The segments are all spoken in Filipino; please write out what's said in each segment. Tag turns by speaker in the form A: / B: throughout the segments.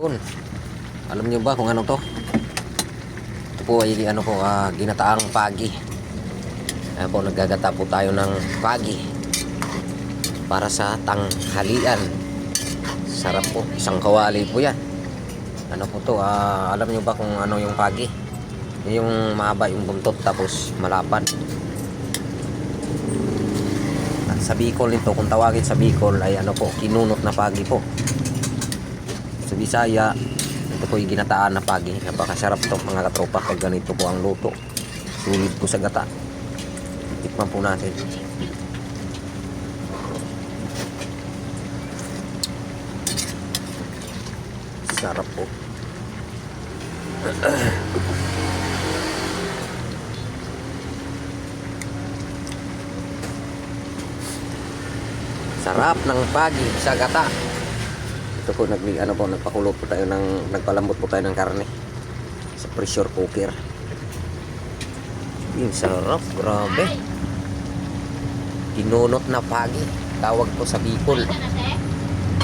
A: Yun. Alam niyo ba kung ano to? Ito po ay ano po, ah, ginataang pagi. Ayan po, naggagata po tayo ng pagi. Para sa tanghalian. Sarap po. Isang kawali po yan. Ano po to? ah, alam niyo ba kung ano yung pagi? Yung mahaba yung buntot tapos malapad. At sa Bicol nito, kung tawagin sa Bicol ay ano po, kinunot na pagi po Bisaya. Ito po yung ginataan na pagi. Napakasarap to mga katropa pag ganito po ang luto. Sulit po sa gata. Tikman po natin. Sarap po. Sarap ng pagi sa gata ito po nag ano po nagpakulo po tayo ng nagpalambot po tayo ng karne sa pressure cooker. Yung sarap, grabe. Kinunot na pagi. Tawag po sa Bicol.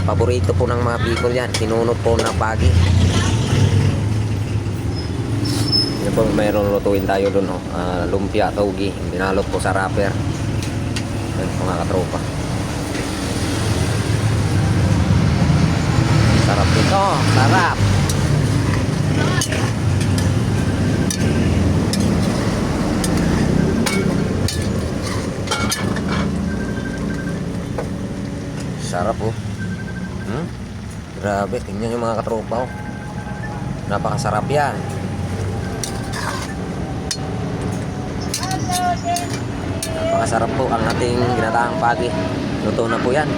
A: Paborito po ng mga Bicol yan. Kinunot po na pagi. Yan po, mayroon lutuin tayo doon. Oh. Ah, lumpia, taugi. Binalot po sa wrapper. Yan po mga katropa. Ito, sarap. Sarap oh. Hmm? Grabe, tingnan yung mga katropa oh. Napakasarap yan. Napakasarap po ang ating ginataang pagi. Luto na po yan.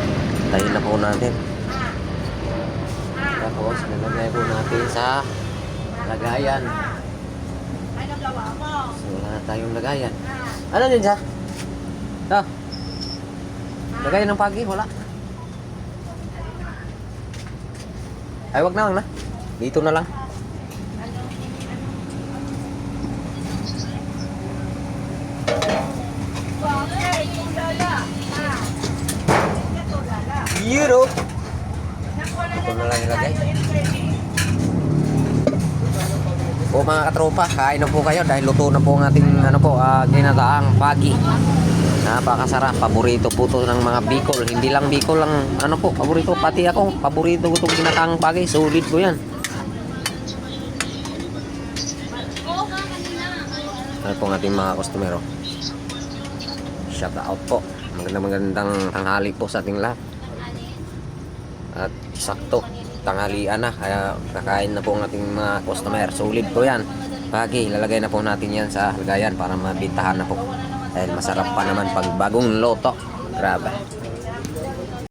A: Tayin na po natin. Tapos, nilagay po natin sa lagayan. So, wala na tayong lagayan. Ano din siya? Ah. Lagayan ng pagi, wala. Ay, wag na, wag na. Dito na lang. Europe. Dito na lang ilagay. Po mga katropa, kain na po kayo dahil luto na po ang ating ano po, ah, ginataang pagi. Napakasarap, paborito po to ng mga Bicol. Hindi lang Bicol ang ano po, paborito pati ako, paborito ko itong ginataang pagi. Sulit ko yan. Ano po ang ating mga customer. oh. Shout out po. Magandang magandang tanghali po sa ating lahat. At sakto, tanghalian na. Kaya kakain na po ang ating mga customer. Solid po yan. Pagi, lalagay na po natin yan sa lagayan para mabintahan na po. Dahil masarap pa naman pag bagong loto. Grabe.